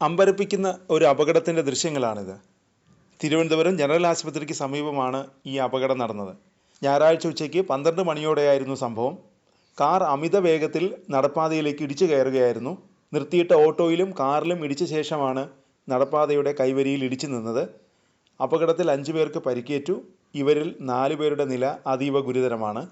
അമ്പരപ്പിക്കുന്ന ഒരു അപകടത്തിന്റെ ദൃശ്യങ്ങളാണിത്. തിരുവനന്തപുരം ജനറൽ ആശുപത്രിക്ക് സമീപമാണ് ഈ അപകടം നടന്നത്. ഞായറാഴ്ച ഉച്ചയ്ക്ക് പന്ത്രണ്ട് മണിയോടെയായിരുന്നു സംഭവം. കാർ അമിത വേഗത്തിൽ നടപ്പാതയിലേക്ക് ഇടിച്ചു കയറുകയായിരുന്നു. നിർത്തിയിട്ട ഓട്ടോയിലും കാറിലും ഇടിച്ച ശേഷമാണ് നടപ്പാതയുടെ കൈവരിയിൽ ഇടിച്ചു നിന്നത്. അപകടത്തിൽ അഞ്ചു പേർക്ക് പരിക്കേറ്റു. ഇവരിൽ നാലു പേരുടെ നില അതീവ ഗുരുതരമാണ്.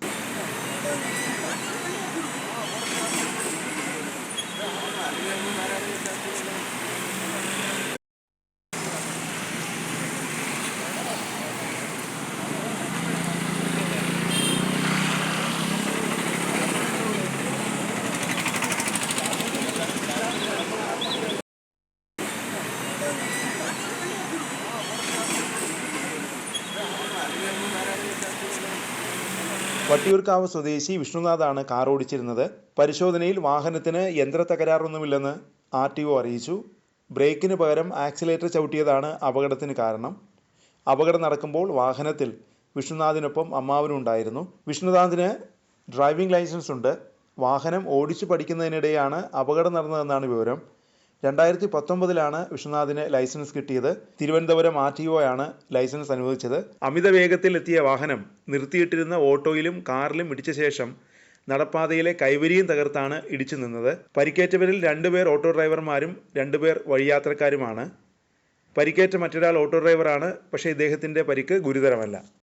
വട്ടിയൂർക്കാവ് സ്വദേശി വിഷ്ണുനാഥാണ് കാർ ഓടിച്ചിരുന്നത്. പരിശോധനയിൽ വാഹനത്തിന് യന്ത്ര തകരാറൊന്നുമില്ലെന്ന് ആർ ടി ഒ അറിയിച്ചു. ബ്രേക്കിന് പകരം ആക്സിലേറ്റർ ചവിട്ടിയതാണ് അപകടത്തിന് കാരണം. അപകടം നടക്കുമ്പോൾ വാഹനത്തിൽ വിഷ്ണുനാഥിനൊപ്പം അമ്മാവനും ഉണ്ടായിരുന്നു. വിഷ്ണുനാഥിന് ഡ്രൈവിംഗ് ലൈസൻസ് ഉണ്ട്. വാഹനം ഓടിച്ചു പഠിക്കുന്നതിനിടെയാണ് അപകടം നടന്നതെന്നാണ് വിവരം. രണ്ടായിരത്തി പത്തൊമ്പതിലാണ് വിശ്വനാഥിന് ലൈസൻസ് കിട്ടിയത്. തിരുവനന്തപുരം ആർ ടി ആണ് ലൈസൻസ് അനുവദിച്ചത്. അമിത വേഗത്തിൽ എത്തിയ വാഹനം നിർത്തിയിട്ടിരുന്ന ഓട്ടോയിലും കാറിലും ഇടിച്ച ശേഷം നടപ്പാതയിലെ കൈവരിയും തകർത്താണ് ഇടിച്ചു നിന്നത്. പരിക്കേറ്റവരിൽ രണ്ടുപേർ ഓട്ടോ ഡ്രൈവർമാരും രണ്ടുപേർ വഴിയാത്രക്കാരുമാണ്. പരിക്കേറ്റ മറ്റൊരാൾ ഓട്ടോ ഡ്രൈവറാണ്. പക്ഷേ ഇദ്ദേഹത്തിന്റെ പരിക്ക് ഗുരുതരമല്ല.